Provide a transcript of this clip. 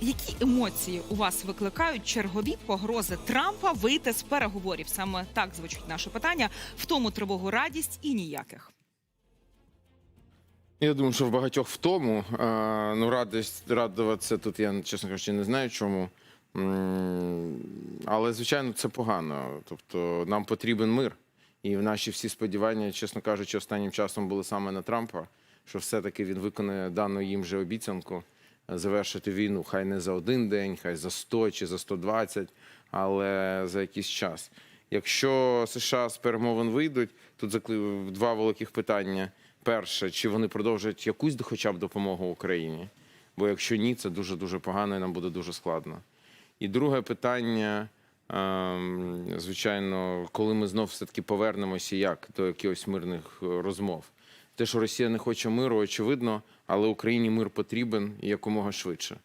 Які емоції у вас викликають чергові погрози Трампа вийти з переговорів? Саме так звучить наше питання. В тому тривогу радість і ніяких. Я думаю, що в багатьох в тому. Ну, радість радуватися тут я, чесно кажучи, не знаю чому. Але, звичайно, це погано. Тобто нам потрібен мир. І наші всі сподівання, чесно кажучи, останнім часом були саме на Трампа, що все-таки він виконає дану їм же обіцянку завершити війну. Хай не за один день, хай за 100 чи за 120, але за якийсь час. Якщо США з перемовин вийдуть, тут закли- два великих питання. Перше, чи вони продовжать якусь хоча б допомогу Україні? Бо якщо ні, це дуже дуже погано і нам буде дуже складно. І друге питання, ем, звичайно, коли ми знов все-таки повернемося як до якихось мирних е, розмов. Те, що Росія не хоче миру, очевидно, але Україні мир потрібен і якомога швидше.